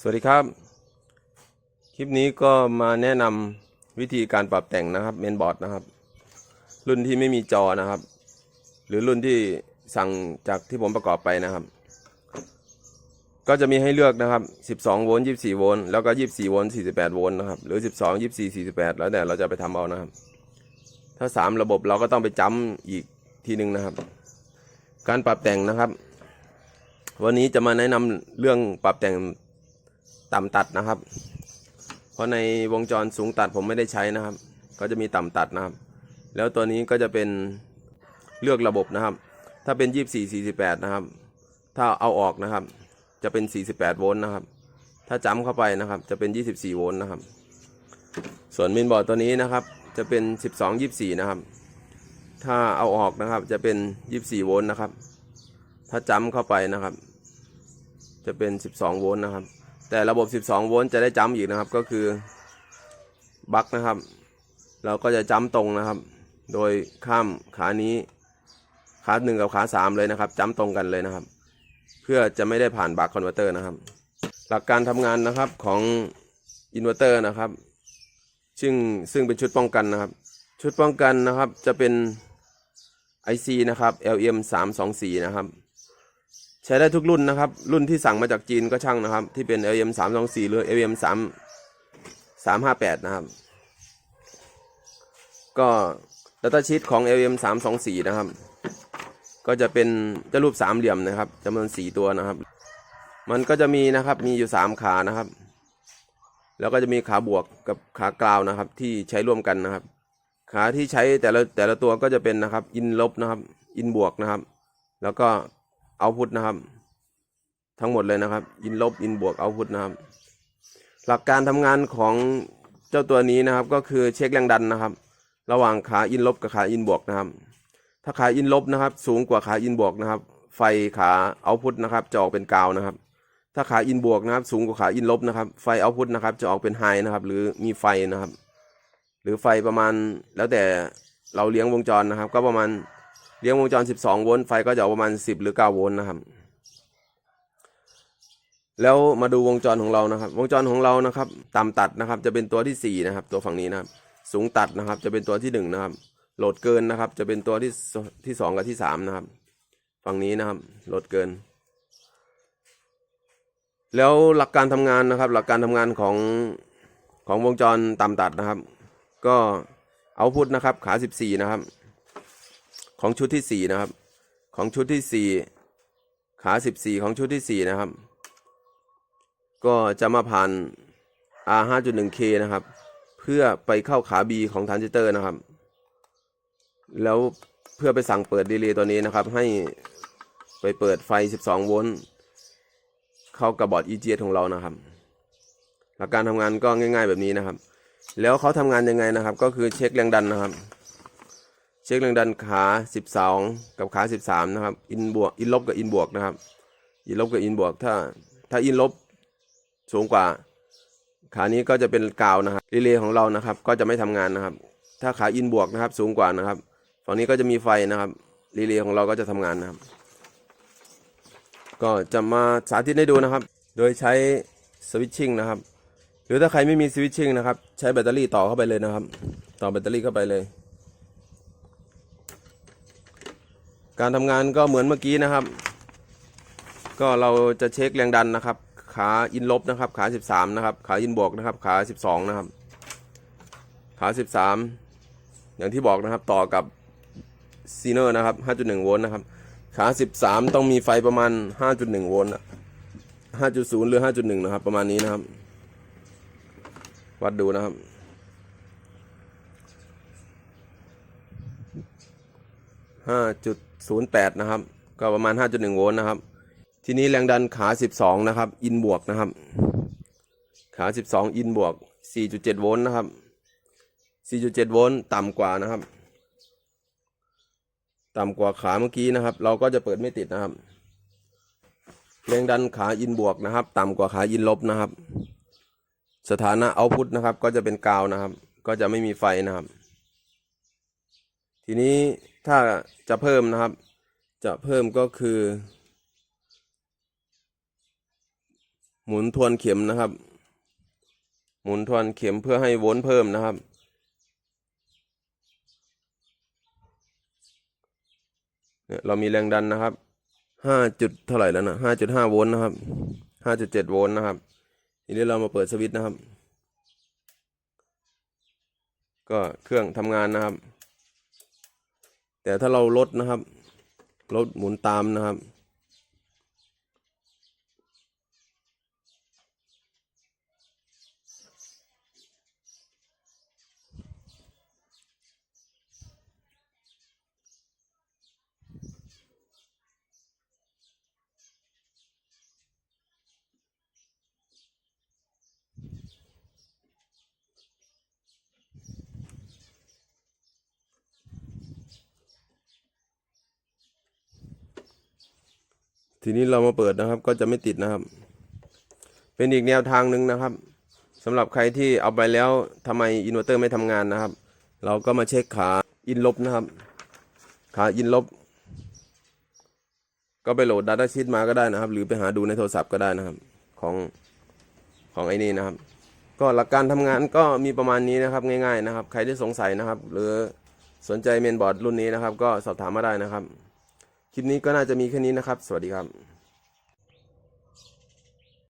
สวัสดีครับ คลิปนี้ก็มาแนะนำวิธีการปรับแต่งนะครับเมนบอร์ดนะครับ รุ่นที่ไม่มีจอนะครับ หรือรุ่นที่สั่งจากที่ผมประกอบไปนะครับ ก็จะมีให้เลือกนะครับ 12 โวลต์ 24 โวลต์ แล้วก็ 24 โวลต์ 48 โวลต์นะครับ หรือ 12 24 48 แล้วแต่เราจะไปทำเอานะครับ ถ้า 3 ระบบเราก็ต้องไปจ้ำอีกทีหนึ่งนะครับ การปรับแต่งนะครับ วันนี้จะมาแนะนำเรื่องปรับแต่ง ต่ำตัดนะครับ เพราะในวงจรสูงตัดผมไม่ได้ใช้นะครับ ก็จะมีต่ำตัดนะครับ แล้วตัวนี้ก็จะเป็นเลือกระบบนะครับ ถ้าเป็น 24 48 นะครับ ถ้าเอาออกนะครับ จะเป็น 48 โวลต์นะครับ ถ้าจำเข้าไปนะครับ จะเป็น 24 โวลต์นะครับ ส่วนเมนบอร์ดตัวนี้นะครับ จะเป็น 12 24 นะครับ ถ้าเอาออกนะครับ จะเป็น 24 โวลต์นะครับ ถ้าจำเข้าไปนะครับ จะเป็น 12 โวลต์นะครับ แต่ระบบ 12 โวลต์จะได้จำอีกนะครับ ก็คือบัคนะครับ เราก็จะจำตรงนะครับ โดยข้ามขานี้ขาหนึ่งกับขาสามเลยนะครับจำตรงกันเลยนะครับ เพื่อจะไม่ได้ผ่านบัคคอนเวอร์เตอร์นะครับ หลักการทำงานนะครับของอินเวอร์เตอร์นะครับ ซึ่งซึ่งเป็นชุดป้องกันนะครับ ชุดป้องกันนะครับจะเป็น IC นะครับ LM 3 2 4นะครับ ใช้ได้ทุกรุ่นนะครับ รุ่นที่สั่งมาจากจีนก็ช่างนะครับ ที่เป็น LM 3 2 4หรือ LM 3 3 5 8 นะครับ ก็ดัตต้าชีตของ LM 3 2 4 นะครับ ก็จะเป็นจะรูปสามเหลี่ยมนะครับจำนวนสี่ตัวนะครับ มันก็จะมีนะครับมีอยู่สามขานะครับ แล้วก็จะมีขาบวกกับขากราวนะครับ ที่ใช้ร่วมกันนะครับ ขาที่ใช้แต่ละแต่ละตัวก็จะเป็นนะครับอินลบนะครับ อินบวกนะครับ แล้วก็ เอาพุทนะครับ ทั้งหมดเลยนะครับ อินลบอินบวกเอาพุทนะครับ หลักการทำงานของเจ้าตัวนี้นะครับ ก็คือเช็คแรงดันนะครับ ระหว่างขาอินลบกับขาอินบวกนะครับ ถ้าขาอินลบนะครับ สูงกว่าขาอินบวกนะครับ ไฟขาเอาพุทนะครับจะออกเป็นกาวนะครับ ถ้าขาอินบวกนะครับ สูงกว่าขาอินลบนะครับ ไฟเอาพุทนะครับ จะออกเป็นไฮนะครับ หรือมีไฟนะครับ หรือไฟประมาณแล้วแต่เราเลี้ยงวงจรนะครับ ก็ประมาณ เลี้ยงวงจร 12 โวลต์ไฟก็จะออกประมาณ 10 หรือ 9 โวลต์นะครับ แล้วมาดูวงจรของเรานะครับ วงจรของเรานะครับต่ำตัดนะครับ จะเป็นตัวที่ 4 นะครับ ตัวฝั่งนี้นะครับ สูงตัดนะครับ จะเป็นตัวที่ 1 นะครับ โหลดเกินนะครับ จะเป็นตัวที่ที่สองกับที่สามนะครับ ฝั่งนี้นะครับ โหลดเกิน แล้วหลักการทำงานนะครับ หลักการทำงานของของวงจรต่ำตัดนะครับ ก็เอาพุทนะครับ ขา 14 นะครับ ของชุดที่4นะครับ ของชุดที่4ขา14ของชุดที่4นะครับ ก็จะมาผ่าน R 5.1K นะครับ เพื่อไปเข้าขา B ของทรานซิสเตอร์นะครับ แล้วเพื่อไปสั่งเปิดดีเลย์ตัวนี้นะครับ ให้ไปเปิดไฟ 12 โวลต์เข้ากับบอร์ด EGS ของเรานะครับ หลักการทำงานก็ง่าย ๆแบบนี้นะครับ แล้วเขาทำงานยังไงนะครับ ก็คือเช็คแรงดันนะครับ เช็คแรงดันขา 12 กับขา 13 นะครับ อินบวก อินลบกับอินบวกนะครับ อินลบกับอินบวก ถ้า ถ้าอินลบสูงกว่า ขานี้ก็จะเป็นกาวนะครับ รีเลย์ของเรานะครับ ก็จะไม่ทำงานนะครับ ถ้าขาอินบวกนะครับ สูงกว่านะครับ ฝั่งนี้ก็จะมีไฟนะครับ รีเลย์ของเราก็จะทำงานนะครับ ก็จะมาสาธิตให้ดูนะครับ โดยใช้สวิตชิ่งนะครับ หรือถ้าใครไม่มีสวิตชิ่งนะครับ ใช้แบตเตอรี่ต่อเข้าไปเลยนะครับ ต่อแบตเตอรี่เข้าไปเลย การทำงานก็เหมือนเมื่อกี้นะครับ ก็เราจะเช็คแรงดันนะครับ ขาอินลบนะครับ ขา 13 นะครับ ขาอินบวกนะครับ ขา 12 นะครับ ขา 13 อย่างที่บอกนะครับต่อกับซีเนอร์นะครับ 5.1 โวลต์นะครับ ขา 13 ต้องมีไฟประมาณ 5.1 โวลต์5.0 หรือ 5.1 นะครับ ประมาณนี้นะครับ วัดดูนะครับห้าจุด 5.08 นะครับ ก็ประมาณ 5.1 โวลต์นะครับ ทีนี้แรงดันขา 12 นะครับ อินบวกนะครับ ขา 12 อินบวก 4.7 โวลต์นะครับ 4.7 โวลต์ต่ำกว่านะครับ ต่ำกว่าขาเมื่อกี้นะครับ เราก็จะเปิดไม่ติดนะครับ แรงดันขาอินบวกนะครับ ต่ำกว่าขาอินลบนะครับ สถานะเอาพุทนะครับ ก็จะเป็นกาวนะครับ ก็จะไม่มีไฟนะครับ ทีนี้ ถ้าจะเพิ่มนะครับ จะเพิ่มก็คือ หมุนทวนเข็มนะครับ หมุนทวนเข็มเพื่อให้วลต์เพิ่มนะครับ เนี่ยเรามีแรงดันนะครับห้าจุดเท่าไหร่แล้วนะห้าจุดห้าโวลต์นะครับห้าจุดเจ็ดโวลต์นะครับทีนี้เรามาเปิดสวิตช์นะครับ ก็เครื่องทำงานนะครับ แต่ถ้าเราลดนะครับ ลดหมุนตามนะครับ ทีนี้เรามาเปิดนะครับ ก็จะไม่ติดนะครับ เป็นอีกแนวทางหนึ่งนะครับสำหรับใครที่เอาไปแล้วทำไมอินเวอร์เตอร์ไม่ทำงานนะครับ เราก็มาเช็คขาอินลบนะครับ ขาอินลบ ก็ไปโหลด Data Sheet มาก็ได้นะครับ หรือไปหาดูในโทรศัพท์ก็ได้นะครับ ของของไอ้นี่นะครับ ก็หลักการทำงานก็มีประมาณนี้นะครับ ง่าย ๆนะครับ ใครที่สงสัยนะครับ หรือสนใจเมนบอร์ดรุ่นนี้นะครับ ก็สอบถามมาได้นะครับ คลิปนี้ก็น่าจะมีแค่นี้นะครับ สวัสดีครับ